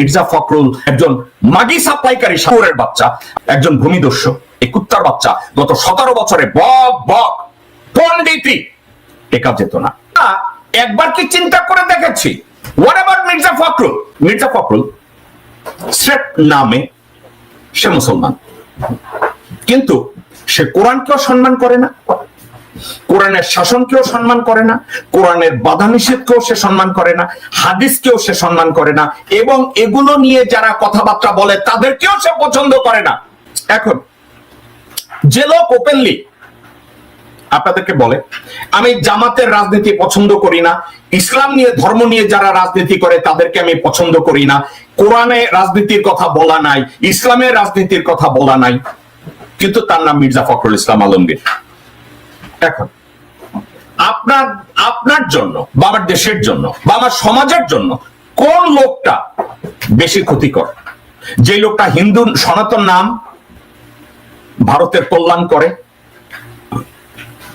মির্জা ফখরুল একজন মাগি সাপ্লাইকারী সাগরের বাচ্চা, একজন ভূমিদস্যু, এই কুত্তার বাচ্চা, গত সতেরো বছরে বক বক পন্ডিতি টেকা যেত না। একবার কি চিন্তা করে দেখেছি? What about Mirza Fakhrul? Mirza Fakhrul স্রেফ নামে সে মুসলমান। কিন্তু সে কোরআনকেও সম্মান করে না। কোরআনের শাসনকেও সম্মান করে না, কোরআনের বাধা নিষেধকেও সে সম্মান করে না, হাদিসকেও সে সম্মান করে না, এবং এগুলো নিয়ে যারা কথাবার্তা বলে তাদেরকেও সে পছন্দ করে না। এখন, যে লোক ওপেনলি আপনাদেরকে বলে, আমি জামাতের রাজনীতি পছন্দ করি না, ইসলাম নিয়ে, ধর্ম নিয়ে যারা রাজনীতি করে তাদেরকে আমি পছন্দ করি না, কোরআনে রাজনীতির কথা বলা নাই, ইসলামের রাজনীতির কথা বলা নাই, কিন্তু তার নাম মির্জা ফখরুল ইসলাম আলমগীর। এখন আপনার আপনার জন্য বা আমার দেশের জন্য বা আমার সমাজের জন্য কোন লোকটা বেশি ক্ষতিকর? যে লোকটা হিন্দু সনাতন নাম ভারতের কল্যাণ করে,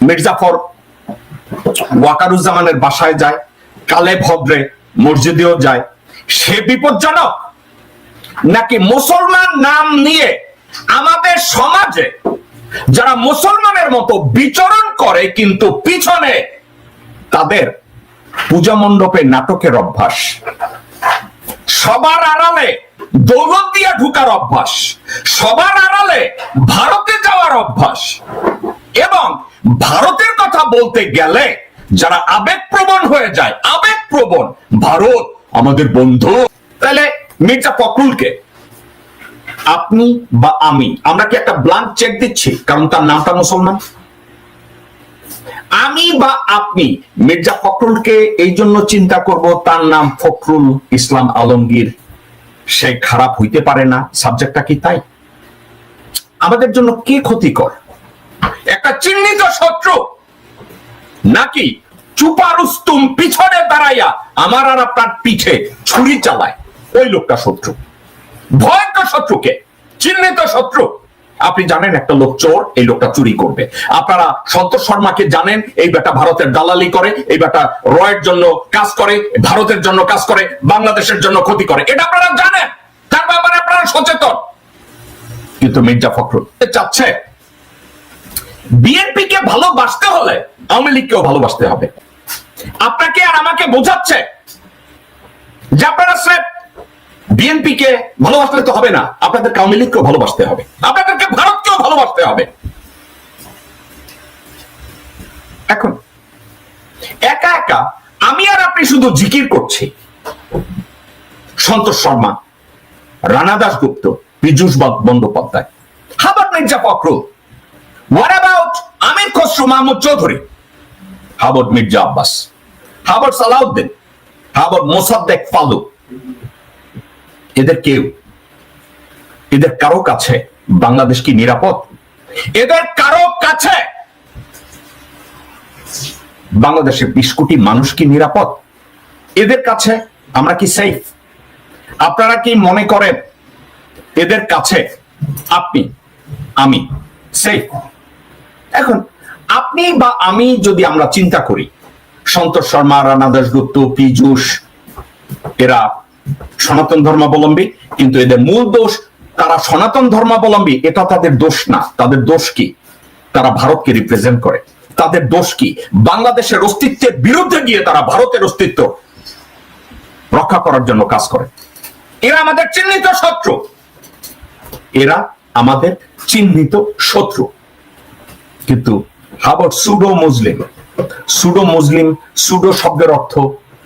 মির্জাফর ওয়াকারুজ্জামানের বাসায় যায়, কালে ভদ্রে মসজিদেও যায়, সে বিপজ্জনক। নাকি মুসলমান নাম নিয়ে আমাদের সমাজে যারা মুসলমানের মতো বিচরণ করে, কিন্তু পিছনে তাদের পূজা মণ্ডপে নাটকের অভ্যাস। সবার আড়ালে দৌলত দিয়া ঢুকার অভ্যাস। সবার আড়ালে ভারতে যাওয়ার অভ্যাস। এবং ভারতের কথা বলতে গেলে যারা আবেগপ্রবণ হয়ে যায়, আবেগপ্রবণ, ভারত আমাদের বন্ধু। তাহলে মির্জা ফখরুলকে আপনি বা আমি। আমরা কি একটা ব্লাঙ্ক চেক দিচ্ছি? কারণ তার নামটা মুসলমান। আমি বা আপনি, মির্জা ফখরুলকে এই জন্য চিন্তা করব, তার নাম ফখরুল ইসলাম আলমগীর। সে খারাপ হইতে পারে না। সাবজেক্টটা কি তাই? আমাদের জন্য কি ক্ষতিকর? একটা চিহ্নিত শত্রু। নাকি চুপারুস্তুম পিছনে দাঁড়াইয়া আমার আর আপনার পিঠে ছুরি চালায়? ওই লোকটা শত্রু। ভয়ঙ্কর শত্রুকে, চিহ্নিত শত্রু। আপনি জানেন একটা লোক চোর, এই লোকটা চুরি করবে। আপনারা সন্তোষ শর্মাকে জানেন, এই বেটা ভারতের দালালি করে, এই বেটা রয়ের জন্য কাজ করে, ভারতের জন্য কাজ করে, বাংলাদেশের জন্য ক্ষতি করে। এটা আপনারা জানেন। তার ব্যাপারে আপনারা সচেতন। কিন্তু মির্জা ফখরুল চাচ্ছে। বিএনপি কে ভালোবাসতে হলে আওয়ামী লীগকেও ভালোবাসতে হবে। আপনাকে আর আমাকে বোঝাচ্ছে যে আপনারা স্রেফ বিএনপি কে ভালোবাসলে তো হবে না আপনাদেরকে আওয়ামী লীগকেও ভালোবাসতে হবে, আপনাদেরকে ভারতকেও ভালোবাসতে হবে। এখন, একা একা আমি আর আপনি শুধু জিকির করছি। Santosh Sharma, Rana Dasgupta Piyush Bandyopadhyay what about Mirza Fakhrul what about Amir Khasru, Mahmud Chowdhury what about Mirza Abbas what about Salahuddin what about Mosaddek Falu এদের কেউ? এদের কারও কাছে বাংলাদেশ কি নিরাপদ? এদের কারও কাছে বাংলাদেশের বিশ কোটি মানুষ কি নিরাপদ? এদের কাছে আমরা কি সেফ আপনারা কি মনে করেন এদের কাছে আপনি, আমি সেফ এখন, আপনি বা আমি যদি আমরা চিন্তা করি, সন্তোষ শর্মা, রানা দাসগুপ্ত পীযুষ, এরা সনাতন ধর্মাবলম্বী, কিন্তু এদের মূল দোষ, তারা সনাতন ধর্মাবলম্বী, এটা তাদের দোষ না। তাদের দোষ কি? তারা ভারতকে রিপ্রেজেন্ট করে। তাদের দোষ কি? বাংলাদেশের অস্তিত্বের বিরুদ্ধে গিয়ে তারা ভারতের অস্তিত্ব রক্ষা করার জন্য কাজ করে। এরা আমাদের চিহ্নিত শত্রু। এরা আমাদের চিহ্নিত শত্রু। কিন্তু what about pseudo Muslim pseudo Muslim pseudo শব্দের অর্থ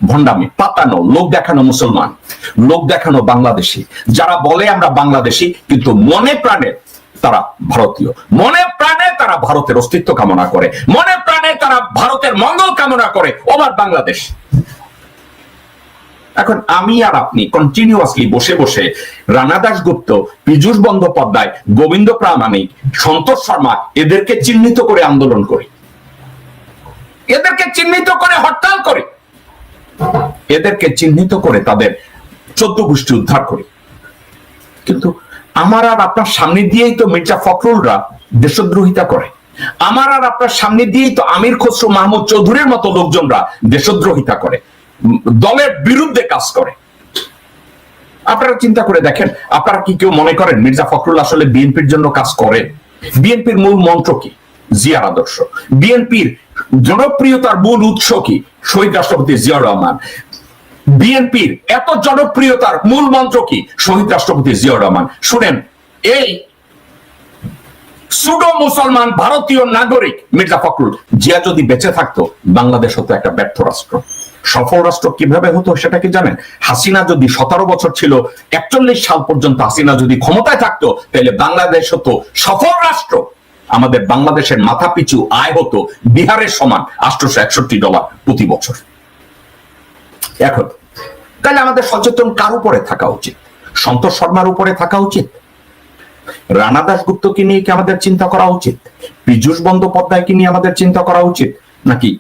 ভণ্ডামি, পাতানো, লোক দেখানো মুসলমান, লোক দেখানো বাংলাদেশি। যারা বলে আমরা বাংলাদেশি, কিন্তু মনে প্রাণে তারা ভারতীয়। মনে প্রাণে তারা ভারতের অস্তিত্ব কামনা করে। মনে প্রাণে তারা ভারতের মঙ্গল কামনা করে। ওবার বাংলাদেশ। এখন আমি আর আপনি কন্টিনিউয়াসলি বসে বসে রানা দাসগুপ্ত পীযুষ বন্দ্যোপাধ্যায়, গোবিন্দ প্রামাণিক, সন্তোষ শর্মা এদেরকে চিহ্নিত করে আন্দোলন করি। এদেরকে চিহ্নিত করে হরতাল করি। এদেরকে চিহ্নিত করে তাদের চোদ্দ গোষ্ঠী উদ্ধার করি। কিন্তু আমার আর আপনার সামনে দিয়েই তো মির্জা ফখরুলরা দেশদ্রোহিতা করে। আমার আর আপনার সামনে দিয়েই তো আমির খসরু মাহমুদ চৌধুরীর মতো লোকজনরা দেশদ্রোহিতা করে, দলের বিরুদ্ধে কাজ করে। আপনারা চিন্তা করে দেখেন, আপনারা কি কেউ মনে করেন মির্জা ফখরুল আসলে বিএনপির জন্য কাজ করে? বিএনপির মূল মন্ত্র কি? জিয়ার আদর্শ। বিএনপির জনপ্রিয়তার মূল উৎস কি? শহীদ রাষ্ট্রপতি জিয়াউর রহমান। বিএনপির এত জনপ্রিয়তার মূল মন্ত্র কি? শহীদ রাষ্ট্রপতি জিয়াউর রহমান। শুনেন, এই সুডো মুসলমান ভারতীয় নাগরিক মির্জা ফখরুল, জিয়া যদি বেঁচে থাকতো, বাংলাদেশ হতো একটা ব্যর্থ রাষ্ট্র। সফল রাষ্ট্র কীভাবে হতো সেটা কি জানেন? হাসিনা যদি সতেরো বছর ছিল, একচল্লিশ সাল পর্যন্ত হাসিনা যদি ক্ষমতায় থাকতো, তাহলে বাংলাদেশ হতো সফল রাষ্ট্র। আমাদের বাংলাদেশের মাথা পিছু আয় হতো বিহারের সমান আটশোশো একষট্টি ডলার প্রতি বছর। এখন, তাহলে আমাদের সচেতন কার উপরে থাকা উচিত? সন্তোষ শর্মার উপরে থাকা উচিত? রানা দাসগুপ্তকে নিয়ে কি আমাদের চিন্তা করা উচিত? পীযুষ বন্দ্যোপাধ্যায়কে নিয়ে আমাদের চিন্তা করা উচিত? নাকি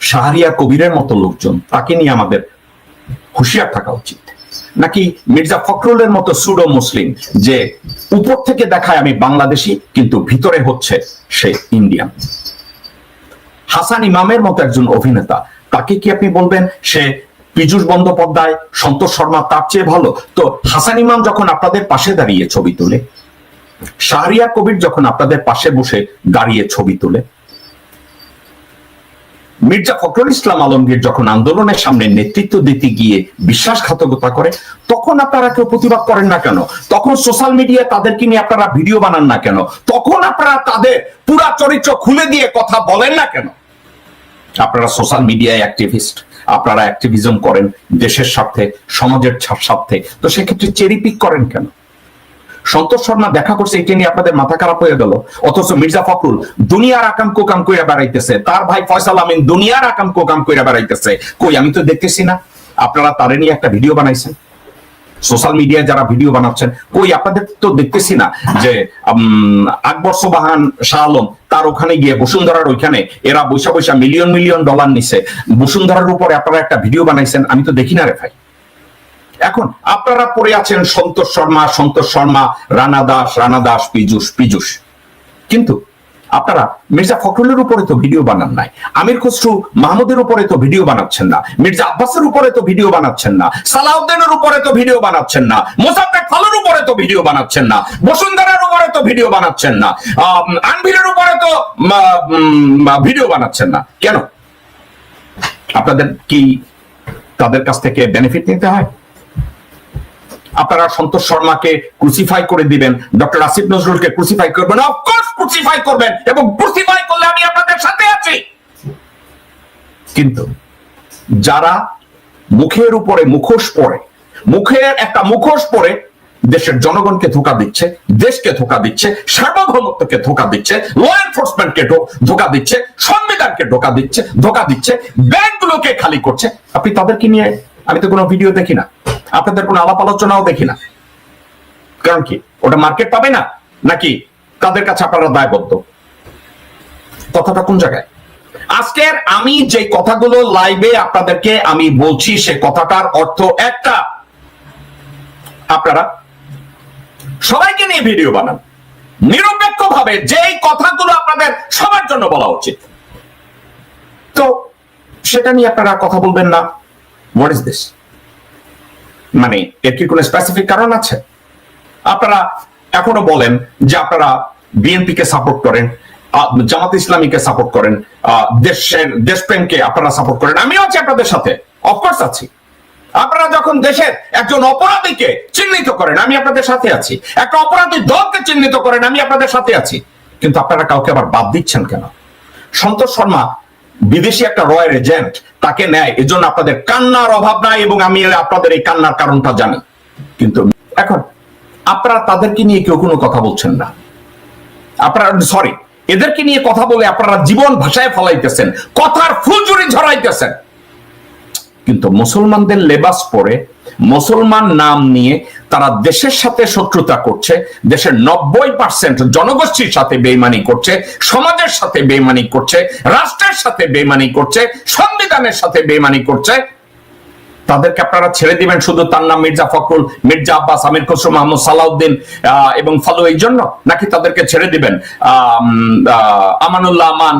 শাহরিয়া কবিরের মতো লোকজন, তাকে নিয়ে আমাদের হুঁশিয়ার থাকা উচিত? নাকি মির্জা ফখরুলের মতো সুডো মুসলিম যে উপর থেকে দেখায় আমি বাংলাদেশি, কিন্তু ভিতরে হচ্ছে সে ইন্ডিয়ান হাসান ইমামের মতো একজন অভিনেতা, তাকে কি আপনি বলবেন? সে পীযুষ বন্দ্যোপাধ্যায়, সন্তোষ শর্মা, তার চেয়ে ভালো। তো হাসান ইমাম যখন আপনাদের পাশে দাঁড়িয়ে ছবি তোলে শাহরিয়া কবির যখন আপনাদের পাশে বসে দাঁড়িয়ে ছবি তোলে মির্জা ফখরুল ইসলাম আলমগীর যখন আন্দোলনের সামনে নেতৃত্ব দিতে গিয়ে বিশ্বাসঘাতকতা করে, তখন আপনারা কেউ প্রতিবাদ করেন না কেন? তখন সোশ্যাল মিডিয়ায় তাদেরকে নিয়ে আপনারা ভিডিও বানান না কেন? তখন আপনারা তাদের পুরা চরিত্র খুলে দিয়ে কথা বলেন না কেন? আপনারা সোশ্যাল মিডিয়ায় অ্যাক্টিভিস্ট, আপনারা অ্যাক্টিভিজম করেন দেশের স্বার্থে, সমাজের স্বার্থে তো সেক্ষেত্রে চেরি পিক করেন কেন? সন্তোষ শর্মা দেখা করছে এটা নিয়ে আপনাদের মাথা খারাপ হয়ে গেল। অথচ মির্জা ফখরুল দুনিয়ার আকাম কোকাম কইরা বেড়াইতেছে। তার ভাই ফয়সাল আমিন দুনিয়ার আকাম কোকাম কইরা বেড়াইতেছে। কই, আমি তো দেখতেছি না। আপনারা তারে নিয়ে একটা ভিডিও বানাইছেন। সোশ্যাল মিডিয়ায় যারা ভিডিও বানাচ্ছেন, কই, আপনাদের তো দেখতেছি না যে আকবর সোবাহান শাহ আলম, তার ওখানে গিয়ে বসুন্ধরার ওইখানে এরা বৈশা বৈশা মিলিয়ন মিলিয়ন ডলার নিছে। বসুন্ধরার উপরে আপনারা একটা ভিডিও বানাইছেন, আমি তো দেখি না রে ভাই। এখন আপনারা পড়ে আছেন সন্তোষ শর্মা সন্তোষ শর্মা রানা দাস রানা দাস পীযুষ পীযুষ। কিন্তু আপনারা মির্জা ফখরুলের উপরে তো ভিডিও বানান নাই আমির খসরু মাহমুদের উপরে তো ভিডিও বানাচ্ছেন না মির্জা আব্বাসের উপরে তো ভিডিও বানাচ্ছেন না সালাউদ্দিনের উপরে তো ভিডিও বানাচ্ছেন না মোসাদ্দেক ফালুর উপরে তো ভিডিও বানাচ্ছেন না বসুন্ধরার উপরে তো ভিডিও বানাচ্ছেন না আম, আনভিরের উপরে তো ভিডিও বানাচ্ছেন না। কেন? আপনাদের কি তাদের কাছ থেকে বেনিফিট নিতে হয়? আপনারা সন্তোষ শর্মাকে ক্রুসিফাই করে দিবেন। ডক্টর আসিফ নজরুলকে ক্রুসিফাই করবেন। অফকোর্স ক্রুসিফাই করবেন এবং ক্রুসিফাই করলে আমি আপনাদের সাথে আছি। কিন্তু যারা মুখের উপরে মুখোশ পরে, মুখের একটা মুখোশ পরে দেশের জনগণকে ধোকা দিচ্ছে, দেশকে ধোকা দিচ্ছে, সার্বভৌমত্বকে ধোকা দিচ্ছে ল এনফোর্সমেন্টকে ধোকা দিচ্ছে, সংবিধানকে ধোকা দিচ্ছে ধোকা দিচ্ছে, ব্যাংকগুলোকে খালি করছে। আপনি তাদেরকে নিয়ে আমি তো কোনো ভিডিও দেখি না। আপনাদের কোনো আলাপ আলোচনাও দেখি না। কারণ কি? ওটা মার্কেট পাবে না? নাকি তাদের কাছে আপনারা দায়বদ্ধ? কথাটা কোন জায়গায়? আজকের আমি যে কথাগুলো লাইভে আপনাদেরকে আমি বলছি, সে কথাটার অর্থ একটা। আপনারা সবাইকে নিয়ে ভিডিও বানান। নিরপেক্ষ ভাবে যেই কথাগুলো আপনাদের সবার জন্য বলা উচিত। তো সেটা নিয়ে আপনারা কথা বলবেন না। হোয়াট ইজ দিস মানে এর কি কোনো স্পেসিফিক কারণ আছে? আপনারা এখনও বলেন যে আপনারা বিএনপি কে সাপোর্ট করেন জামাত ইসলামীকে সাপোর্ট করেন দেশের, দেশপ্রেমকে আপনারা সাপোর্ট করেন। আমিও আছি আপনাদের সাথে অফকোর্স আছি। আপনারা যখন দেশের একজন অপরাধীকে চিহ্নিত করেন, আমি আপনাদের সাথে আছি। একটা অপরাধী দলকে চিহ্নিত করেন, আমি আপনাদের সাথে আছি। কিন্তু আপনারা কাউকে আবার বাদ দিচ্ছেন কেন? সন্তোষ শর্মা বিদেশি একটা রয়্যাল এজেন্ট তাকে নেয়, এজন্য আপনাদের কান্নার অভাব নাই এবং আমি আপনাদের এই কান্নার কারণটা জানি। কিন্তু এখন আপনারা তাদেরকে নিয়ে কেউ কোনো কথা বলছেন না। আপনারা সরি এদেরকে নিয়ে কথা বলে আপনারা জীবন ভাষায় ফলাইতেছেন, কথার ফুলজুরি ঝরাইতেছেন। কিন্তু মুসলমানদের লেবাস পরে মুসলমান নাম নিয়ে তারা দেশের সাথে শত্রুতা করছে, দেশের নব্বই পার্সেন্ট জনগোষ্ঠীর সাথে বেইমানি করছে, সমাজের সাথে বেইমানি করছে, রাষ্ট্রের সাথে বেইমানি করছে, সংবিধানের সাথে বেইমানি করছে। তাদেরকে আপনারা ছেড়ে দিবেন শুধু তার নাম মির্জা ফখরুল, মির্জা আব্বাস, আমির খসরু মাহমুদ, সালাউদ্দিন এবং ফালু, এই জন্য? নাকি তাদেরকে ছেড়ে দিবেন? আমানুল্লাহ আমান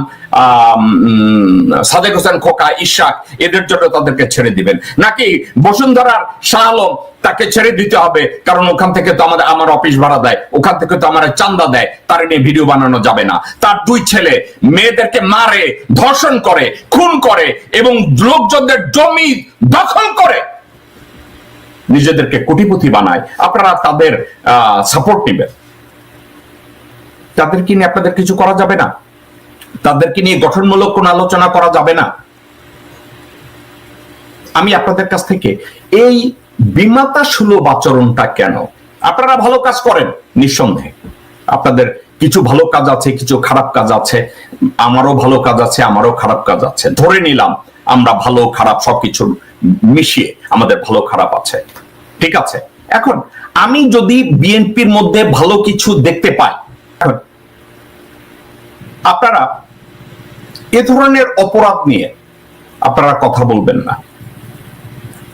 সাদেক হোসেন, খোকা, ইশাক, এদের জন্য তাদেরকে ছেড়ে দিবেন। নাকি বসুন্ধরার শাহ আলম তাকে ছেড়ে দিতে হবে? কারণ ওখান থেকে তো আমাদের আমার অফিস ভাড়া দেয়। ওখান থেকে তো আমার চান্দা দেয়। তার নিয়ে ভিডিও বানানো যাবে না। তার দুই ছেলে মেয়েদেরকে মারে, ধর্ষণ করে, খুন করে এবং লোকজনদের জমি দখল করে। নিজেদেরকে কোটিপতি বানায়। আপনারা তাদের সাপোর্ট নেবেন। তাদেরকে নিয়ে আপনাদের কিছু করা যাবে না? তাদেরকে নিয়ে গঠনমূলক কোন আলোচনা করা যাবে না। আমি আপনাদের কাছ থেকে এই বিমাতা সুলভ আচরণটা কেন? আপনারা ভালো কাজ করেন, নিঃসন্দেহে। আপনাদের কিছু ভালো কাজ আছে, কিছু খারাপ কাজ আছে। আমারও ভালো কাজ আছে, আমারও খারাপ কাজ আছে। ধরে নিলাম, আমরা ভালো, খারাপ সবকিছু মিশিয়ে আমাদের ভালো, খারাপ আছে। ঠিক আছে? এখন, আমি যদি বিএনপির মধ্যে ভালো কিছু দেখতে পাই আপনারা এ ধরনের অপরাধ নিয়ে আপনারা কথা বলবেন না।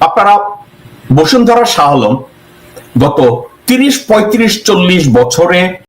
আপনারা বসুন্ধরা শাহ আলম গত তিরিশ, পঁয়ত্রিশ, চল্লিশ বছরে